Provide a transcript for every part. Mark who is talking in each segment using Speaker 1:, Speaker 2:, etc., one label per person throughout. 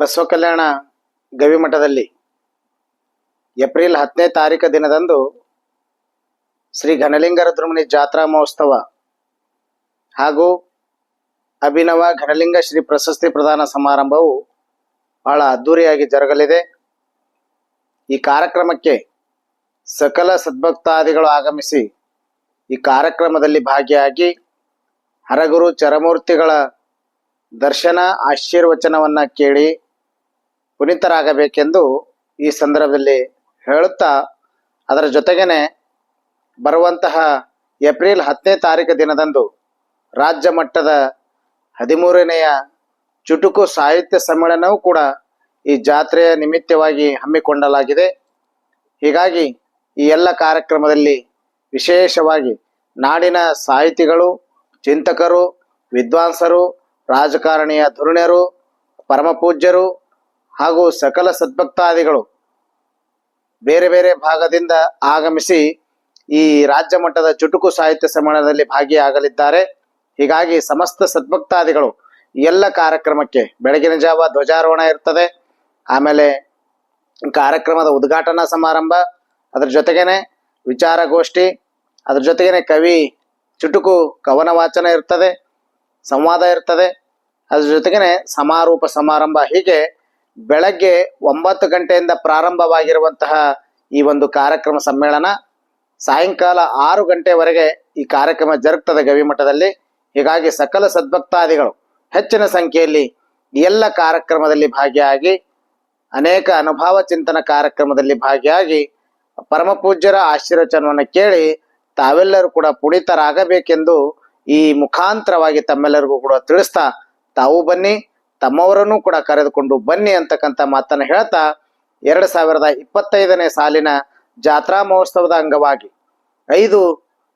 Speaker 1: ಬಸವ ಕಲ್ಯಾಣ ಗವಿಮಠದಲ್ಲಿ April ಹತ್ತನೇ ತಾರೀಕು ದಿನದಂದು ಶ್ರೀ ಘನಲಿಂಗ ರುದ್ರಮುನಿ ಜಾತ್ರಾ ಮಹೋತ್ಸವ ಹಾಗೂ ಅಭಿನವ ಘನಲಿಂಗ ಶ್ರೀ ಪ್ರಶಸ್ತಿ ಪ್ರದಾನ ಸಮಾರಂಭವು ಬಹಳ ಅದ್ಧೂರಿಯಾಗಿ ಜರುಗಲಿದೆ. ಈ ಕಾರ್ಯಕ್ರಮಕ್ಕೆ ಸಕಲ ಸದ್ಭಕ್ತಾದಿಗಳು ಆಗಮಿಸಿ ಈ ಕಾರ್ಯಕ್ರಮದಲ್ಲಿ ಭಾಗಿಯಾಗಿ ಹರಗುರು ಚರಮೂರ್ತಿಗಳ ದರ್ಶನ ಆಶೀರ್ವಚನವನ್ನ ಕೇಳಿ ಪುನೀತರಾಗಬೇಕೆಂದು ಈ ಸಂದರ್ಭದಲ್ಲಿ ಹೇಳುತ್ತಾ, ಅದರ ಜೊತೆಗೇನೆ ಬರುವಂತಹ ಏಪ್ರಿಲ್ ಹತ್ತನೇ ತಾರೀಕು ದಿನದಂದು ರಾಜ್ಯ ಮಟ್ಟದ ಹದಿಮೂರನೆಯ ಚುಟುಕು ಸಾಹಿತ್ಯ ಸಮ್ಮೇಳನವೂ ಕೂಡ ಈ ಜಾತ್ರೆಯ ನಿಮಿತ್ತವಾಗಿ ಹಮ್ಮಿಕೊಂಡಲಾಗಿದೆ ಹೀಗಾಗಿ ಈ ಎಲ್ಲ ಕಾರ್ಯಕ್ರಮದಲ್ಲಿ ವಿಶೇಷವಾಗಿ ನಾಡಿನ ಸಾಹಿತಿಗಳು, ಚಿಂತಕರು, ವಿದ್ವಾಂಸರು, ರಾಜಕಾರಣಿಯ ಧುರುಣ್ಯರು ಪರಮಪೂಜ್ಯರು ಹಾಗೂ ಸಕಲ ಸದ್ಭಕ್ತಾದಿಗಳು ಬೇರೆ ಬೇರೆ ಭಾಗದಿಂದ ಆಗಮಿಸಿ ಈ ರಾಜ್ಯ ಮಟ್ಟದ ಚುಟುಕು ಸಾಹಿತ್ಯ ಸಮ್ಮೇಳನದಲ್ಲಿ ಭಾಗಿಯಾಗಲಿದ್ದಾರೆ. ಹೀಗಾಗಿ ಸಮಸ್ತ ಸದ್ಭಕ್ತಾದಿಗಳು ಎಲ್ಲ ಕಾರ್ಯಕ್ರಮಕ್ಕೆ ಬೆಳಗಿನ ಜಾವ ಧ್ವಜಾರೋಹಣ ಇರ್ತದೆ. ಆಮೇಲೆ ಕಾರ್ಯಕ್ರಮದ ಉದ್ಘಾಟನಾ ಸಮಾರಂಭ, ಅದ್ರ ಜೊತೆಗೇನೆ ವಿಚಾರಗೋಷ್ಠಿ, ಅದ್ರ ಜೊತೆಗೇನೆ ಕವಿ ಚುಟುಕು ಕವನ ವಾಚನ ಇರ್ತದೆ, ಸಂವಾದ ಇರ್ತದೆ, ಅದ್ರ ಜೊತೆಗೇನೆ ಸಮಾರೋಪ ಸಮಾರಂಭ ಹೀಗೆ ಬೆಳಗ್ಗೆ ಒಂಬತ್ತು ಗಂಟೆಯಿಂದ ಪ್ರಾರಂಭವಾಗಿರುವಂತಹ ಈ ಒಂದು ಕಾರ್ಯಕ್ರಮ ಸಮ್ಮೇಳನ ಸಾಯಂಕಾಲ ಆರು ಗಂಟೆವರೆಗೆ ಈ ಕಾರ್ಯಕ್ರಮ ಜರುಗ್ತದೆ ಗವಿಮಠದಲ್ಲಿ ಹೀಗಾಗಿ ಸಕಲ ಸದ್ಭಕ್ತಾದಿಗಳು ಹೆಚ್ಚಿನ ಸಂಖ್ಯೆಯಲ್ಲಿ ಎಲ್ಲ ಕಾರ್ಯಕ್ರಮದಲ್ಲಿ ಭಾಗಿಯಾಗಿ, ಅನೇಕ ಅನುಭವ ಚಿಂತನ ಕಾರ್ಯಕ್ರಮದಲ್ಲಿ ಭಾಗಿಯಾಗಿ, ಪರಮ ಪೂಜ್ಯರ ಆಶೀರ್ವಚನವನ್ನು ಕೇಳಿ ತಾವೆಲ್ಲರೂ ಕೂಡ ಪುನೀತರಾಗಬೇಕೆಂದು ಈ ಮುಖಾಂತರವಾಗಿ ತಮ್ಮೆಲ್ಲರಿಗೂ ಕೂಡ ತಿಳಿಸ್ತಾ ತಾವು ಬನ್ನಿ. ತಮ್ಮವರನ್ನು ಕೂಡ ಕರೆದುಕೊಂಡು ಬನ್ನಿ ಅಂತಕ್ಕಂಥ ಮಾತನ್ನು ಹೇಳ್ತಾ ಎರಡು ಸಾವಿರದ ಇಪ್ಪತ್ತೈದನೇ ಸಾಲಿನ ಜಾತ್ರಾ ಮಹೋತ್ಸವದ ಅಂಗವಾಗಿ ಐದು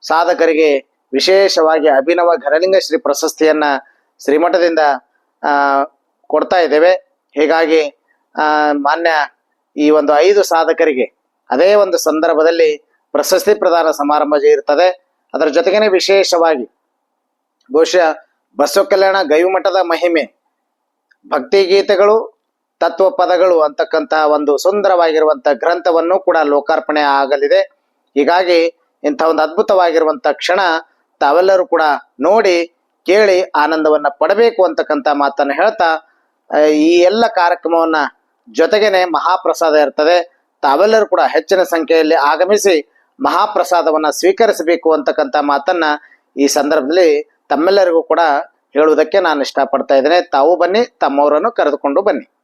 Speaker 1: ಸಾಧಕರಿಗೆ ವಿಶೇಷವಾಗಿ ಅಭಿನವ ಘನಲಿಂಗ ಶ್ರೀ ಪ್ರಶಸ್ತಿಯನ್ನ ಶ್ರೀಮಠದಿಂದ ಕೊಡ್ತಾ ಇದ್ದೇವೆ. ಹೀಗಾಗಿ ಮಾನ್ಯ ಈ ಒಂದು ಐದು ಸಾಧಕರಿಗೆ ಅದೇ ಒಂದು ಸಂದರ್ಭದಲ್ಲಿ ಪ್ರಶಸ್ತಿ ಪ್ರದಾನ ಸಮಾರಂಭ ಇರ್ತದೆ. ಅದರ ಜೊತೆಗೇನೆ ವಿಶೇಷವಾಗಿ ಬಹುಶಃ ಬಸವ ಕಲ್ಯಾಣ ಗವಿಮಠದ ಮಹಿಮೆ ಭಕ್ತಿ ಗೀತೆಗಳು ತತ್ವ ಪದಗಳು ಅಂತಕ್ಕಂತಹ ಒಂದು ಸುಂದರವಾಗಿರುವಂತ ಗ್ರಂಥವನ್ನು ಕೂಡ ಲೋಕಾರ್ಪಣೆ ಆಗಲಿದೆ. ಹೀಗಾಗಿ ಇಂಥ ಒಂದು ಅದ್ಭುತವಾಗಿರುವಂತ ಕ್ಷಣ ತಾವೆಲ್ಲರೂ ಕೂಡ ನೋಡಿ, ಕೇಳಿ ಆನಂದವನ್ನ ಪಡಬೇಕು ಅಂತಕ್ಕಂಥ ಮಾತನ್ನು ಹೇಳ್ತಾ ಈ ಎಲ್ಲ ಕಾರ್ಯಕ್ರಮವನ್ನ ಜೊತೆಗೇನೆ ಮಹಾಪ್ರಸಾದ ಇರ್ತದೆ. ತಾವೆಲ್ಲರೂ ಕೂಡ ಹೆಚ್ಚಿನ ಸಂಖ್ಯೆಯಲ್ಲಿ ಆಗಮಿಸಿ ಮಹಾಪ್ರಸಾದವನ್ನ ಸ್ವೀಕರಿಸಬೇಕು ಅಂತಕ್ಕಂಥ ಮಾತನ್ನ ಈ ಸಂದರ್ಭದಲ್ಲಿ ತಮ್ಮೆಲ್ಲರಿಗೂ ಕೂಡ ಹೇಳುವುದಕ್ಕೆ ನಾನು ಇಷ್ಟಪಡ್ತಾ ಇದ್ದೇನೆ. ತಾವು ಬನ್ನಿ ತಮ್ಮವರನ್ನು ಕರೆದುಕೊಂಡು ಬನ್ನಿ.